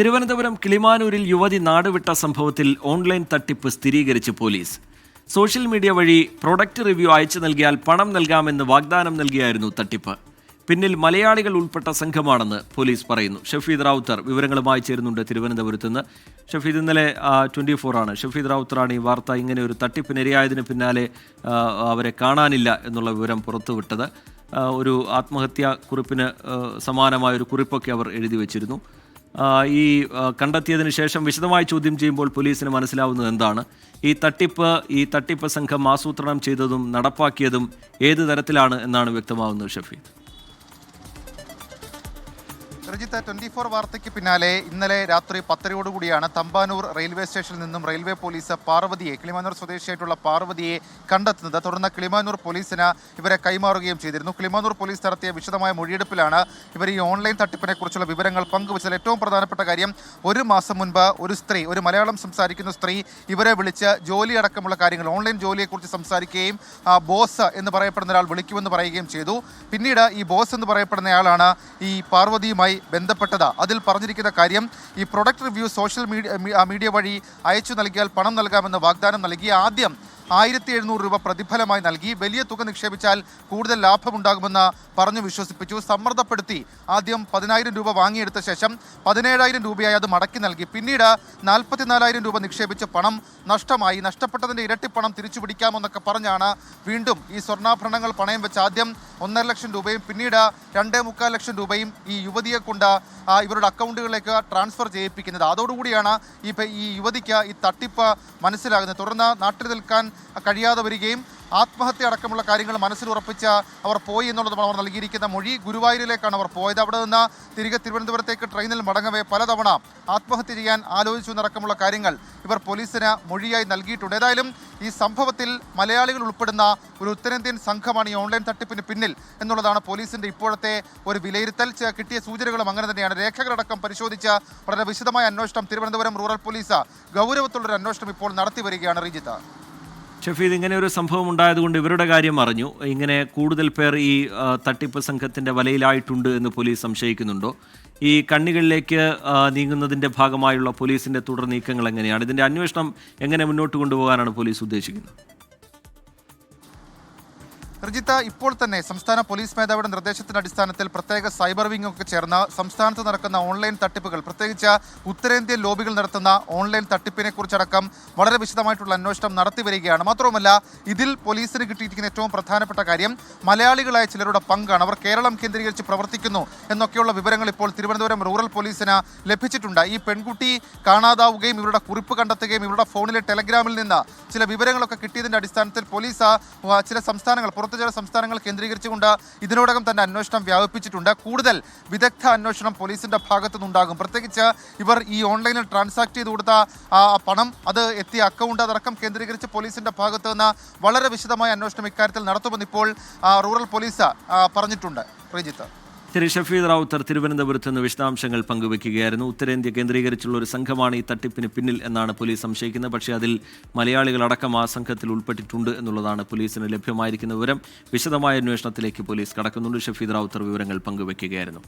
തിരുവനന്തപുരം കിളിമാനൂരിൽ യുവതി നാടുവിട്ട സംഭവത്തിൽ ഓൺലൈൻ തട്ടിപ്പ് സ്ഥിരീകരിച്ച് പോലീസ്. സോഷ്യൽ മീഡിയ വഴി പ്രൊഡക്റ്റ് റിവ്യൂ അയച്ചു നൽകിയാൽ പണം നൽകാമെന്ന് വാഗ്ദാനം നൽകിയായിരുന്നു തട്ടിപ്പ്. പിന്നിൽ മലയാളികൾ ഉൾപ്പെട്ട സംഘമാണെന്ന് പോലീസ് പറയുന്നു. ഷഫീദ് റാവുത്തർ വിവരങ്ങളുമായി ചേരുന്നുണ്ട് തിരുവനന്തപുരത്ത് നിന്ന്. ഷഫീദ് ഇന്നലെ ട്വന്റി ആണ്. ഷഫീദ് റാവുത്തറാണ് ഈ വാർത്ത ഇങ്ങനെ ഒരു തട്ടിപ്പിനിരയായതിന് പിന്നാലെ അവരെ കാണാനില്ല എന്നുള്ള വിവരം പുറത്തുവിട്ടത്. ഒരു ആത്മഹത്യാ കുറിപ്പിന് സമാനമായ ഒരു കുറിപ്പൊക്കെ അവർ എഴുതി വച്ചിരുന്നു. ഈ കണ്ടെത്തിയതിന് ശേഷം വിശദമായി ചോദ്യം ചെയ്യുമ്പോൾ പോലീസിന് മനസ്സിലാവുന്നത് എന്താണ്? ഈ തട്ടിപ്പ് ഈ തട്ടിപ്പ് സംഘം ആസൂത്രണം ചെയ്തതും നടപ്പാക്കിയതും ഏത് തരത്തിലാണ് എന്നാണ് വ്യക്തമാവുന്നത് ഷഫീദ്? രജിത്ത് ട്വന്റി ഫോർ വാർത്തയ്ക്ക് പിന്നാലെ ഇന്നലെ രാത്രി പത്തരയോടുകൂടിയാണ് തമ്പാനൂർ റെയിൽവേ സ്റ്റേഷനിൽ നിന്നും റെയിൽവേ പോലീസ് പാർവതിയെ കിളിമാനൂർ സ്വദേശിയായിട്ടുള്ള പാർവതിയെ കണ്ടെത്തുന്നത്. തുടർന്ന് കിളിമാനൂർ പോലീസിന് ഇവരെ കൈമാറുകയും ചെയ്തിരുന്നു. കിളിമാനൂർ പോലീസ് നടത്തിയ വിശദമായ മൊഴിയെടുപ്പിലാണ് ഇവർ ഈ ഓൺലൈൻ തട്ടിപ്പിനെ കുറിച്ചുള്ള വിവരങ്ങൾ പങ്കുവച്ചത്. ഏറ്റവും പ്രധാനപ്പെട്ട കാര്യം ഒരു മാസം മുൻപ് ഒരു സ്ത്രീ ഒരു മലയാളം സംസാരിക്കുന്ന സ്ത്രീ ഇവരെ വിളിച്ച് ജോലി അടക്കമുള്ള കാര്യങ്ങൾ ഓൺലൈൻ ജോലിയെക്കുറിച്ച് സംസാരിക്കുകയും ബോസ് എന്ന് പറയപ്പെടുന്ന ഒരാൾ വിളിക്കുമെന്ന് പറയുകയും ചെയ്തു. പിന്നീട് ഈ ബോസ് എന്ന് പറയപ്പെടുന്നയാളാണ് ഈ പാർവതിയുമായി ബന്ധപ്പെട്ടത്. അതിൽ പറഞ്ഞിരിക്കുന്ന കാര്യം ഈ product review social media media വഴി അയച്ചു നൽകിയാൽ പണം നൽകാമെന്ന് വാഗ്ദാനം നൽകി ആദ്യം ആയിരത്തി എഴുന്നൂറ് രൂപ പ്രതിഫലമായി നൽകി. വലിയ തുക നിക്ഷേപിച്ചാൽ കൂടുതൽ ലാഭമുണ്ടാകുമെന്ന് പറഞ്ഞു വിശ്വസിപ്പിച്ചു. സമ്മർദ്ദപ്പെടുത്തി ആദ്യം പതിനായിരം രൂപ വാങ്ങിയെടുത്ത ശേഷം പതിനേഴായിരം രൂപയായി അത് മടക്കി നൽകി. പിന്നീട് നാൽപ്പത്തിനാലായിരം രൂപ നിക്ഷേപിച്ച പണം നഷ്ടമായി. നഷ്ടപ്പെട്ടതിന്റെ ഇരട്ടി പണം തിരിച്ചു പിടിക്കാമെന്നൊക്കെ പറഞ്ഞാണ് വീണ്ടും ഈ സ്വർണാഭരണങ്ങൾ പണയം വെച്ച് ആദ്യം ഒന്നര ലക്ഷം രൂപയും പിന്നീട് രണ്ടേ മുക്കാൽ ലക്ഷം രൂപയും ഈ യുവതിയെ കൊണ്ട് ഇവരുടെ അക്കൗണ്ടുകളിലേക്ക് ട്രാൻസ്ഫർ ചെയ്യിപ്പിക്കുന്നത്. അതോടുകൂടിയാണ് ഈ ഈ യുവതിക്ക് ഈ തട്ടിപ്പ് മനസ്സിലാകുന്നത്. തുടർന്ന് നാട്ടിൽ നിൽക്കാൻ കഴിയാതെ വരികയും ആത്മഹത്യ അടക്കമുള്ള കാര്യങ്ങൾ മനസ്സിലുറപ്പിച്ച് അവർ പോയി എന്നുള്ളതാണ് അവർ നൽകിയിരിക്കുന്ന മൊഴി. ഗുരുവായൂരിലേക്കാണ് അവർ പോയത്. അവിടെ നിന്ന് തിരികെ തിരുവനന്തപുരത്തേക്ക് ട്രെയിനിൽ മടങ്ങവേ പലതവണ ആത്മഹത്യ ചെയ്യാൻ ആലോചിച്ചു എന്നടക്കമുള്ള കാര്യങ്ങൾ ഇവർ പോലീസിന് മൊഴിയായി നൽകിയിട്ടുണ്ട്. ഏതായാലും ഈ സംഭവത്തിൽ മലയാളികൾ ഉൾപ്പെടുന്ന ഒരു ഉത്തരേന്ത്യൻ സംഘമാണ് ഈ ഓൺലൈൻ തട്ടിപ്പിന് പിന്നിൽ എന്നുള്ളതാണ് പോലീസിന്റെ ഇപ്പോഴത്തെ ഒരു വിലയിരുത്തൽ. കിട്ടിയ സൂചനകളും അങ്ങനെ തന്നെയാണ്. രേഖകളടക്കം പരിശോധിച്ച് വളരെ വിശദമായ അന്വേഷണം തിരുവനന്തപുരം റൂറൽ പോലീസ് ഗൗരവത്തുള്ളൊരു അന്വേഷണം ഇപ്പോൾ നടത്തി വരികയാണ് റിജിത്ത്. ഷഫീദ് ഇങ്ങനെ ഒരു സംഭവം ഉണ്ടായതുകൊണ്ട് ഇവരുടെ കാര്യം അറിഞ്ഞു. ഇങ്ങനെ കൂടുതൽ പേർ ഈ തട്ടിപ്പ് സംഘത്തിന്റെ വലയിലായിട്ടുണ്ട് എന്ന് പോലീസ് സംശയിക്കുന്നുണ്ടോ? ഈ കണ്ണികളിലേക്ക് നീങ്ങുന്നതിന്റെ ഭാഗമായുള്ള പോലീസിന്റെ തുടർ നീക്കങ്ങൾ എങ്ങനെയാണ്? ഇതിന്റെ അന്വേഷണം എങ്ങനെ മുന്നോട്ട് കൊണ്ടുപോകാനാണ് പോലീസ് ഉദ്ദേശിക്കുന്നത്? റിജിത്ത ഇപ്പോൾ തന്നെ സംസ്ഥാന പോലീസ് മേധാവിയുടെ നിർദ്ദേശത്തിന്റെ അടിസ്ഥാനത്തിൽ പ്രത്യേക സൈബർ വിംഗ് ഒക്കെ ചേർന്ന് സംസ്ഥാനത്ത് നടക്കുന്ന ഓൺലൈൻ തട്ടിപ്പുകൾ പ്രത്യേകിച്ച് ഉത്തരേന്ത്യൻ ലോബികൾ നടത്തുന്ന ഓൺലൈൻ തട്ടിപ്പിനെ കുറിച്ചടക്കം വളരെ വിശദമായിട്ടുള്ള അന്വേഷണം നടത്തി വരികയാണ്. മാത്രവുമല്ല ഇതിൽ പോലീസിന് കിട്ടിയിരിക്കുന്ന ഏറ്റവും പ്രധാനപ്പെട്ട കാര്യം മലയാളികളായ ചിലരുടെ പങ്കാണ്. അവർ കേരളം കേന്ദ്രീകരിച്ച് പ്രവർത്തിക്കുന്നു എന്നൊക്കെയുള്ള വിവരങ്ങൾ ഇപ്പോൾ തിരുവനന്തപുരം റൂറൽ പോലീസിന് ലഭിച്ചിട്ടുണ്ട്. ഈ പെൺകുട്ടി കാണാതാവുകയും ഇവരുടെ കുറിപ്പ് കണ്ടെത്തുകയും ഇവരുടെ ഫോണിലെ ടെലഗ്രാമിൽ നിന്ന് ചില വിവരങ്ങളൊക്കെ കിട്ടിയതിന്റെ അടിസ്ഥാനത്തിൽ പോലീസ് ചില സംസ്ഥാനങ്ങൾ പുറത്തു ചില സംസ്ഥാനങ്ങൾ കേന്ദ്രീകരിച്ചുകൊണ്ട് ഇതിനോടകം തന്നെ അന്വേഷണം വ്യാപിപ്പിച്ചിട്ടുണ്ട്. കൂടുതൽ വിദഗ്ധ അന്വേഷണം പോലീസിന്റെ ഭാഗത്തു നിന്നുണ്ടാകും പ്രത്യേകിച്ച് ഇവർ ഈ ഓൺലൈനിൽ ട്രാൻസാക്ട് ചെയ്ത് കൊടുത്ത പണം അത് എത്തിയ അക്കൗണ്ട് അതടക്കം കേന്ദ്രീകരിച്ച് പോലീസിന്റെ ഭാഗത്തു നിന്ന് വളരെ വിശദമായ അന്വേഷണം ഇക്കാര്യത്തിൽ നടത്തുമെന്ന് ഇപ്പോൾ റൂറൽ പോലീസ് പറഞ്ഞിട്ടുണ്ട്. ശ്രീജിത്ത് ശരി ഷഫീദ് റാവുത്തർ തിരുവനന്തപുരത്ത് നിന്ന് വിശദാംശങ്ങൾ പങ്കുവയ്ക്കുകയായിരുന്നു ഉത്തരേന്ത്യ കേന്ദ്രീകരിച്ചുള്ള ഒരു സംഘമാണ് ഈ തട്ടിപ്പിന് പിന്നിൽ എന്നാണ് പോലീസ് സംശയിക്കുന്നത്. പക്ഷേ അതിൽ മലയാളികളടക്കം ആ സംഘത്തിൽ ഉൾപ്പെട്ടിട്ടുണ്ട് എന്നുള്ളതാണ് പോലീസിന് ലഭ്യമായിരിക്കുന്ന വിവരം. വിശദമായ അന്വേഷണത്തിലേക്ക് പോലീസ് കടക്കുന്നുണ്ട്. ഷഫീദ് റാവുത്തർ വിവരങ്ങൾ പങ്കുവയ്ക്കുകയായിരുന്നു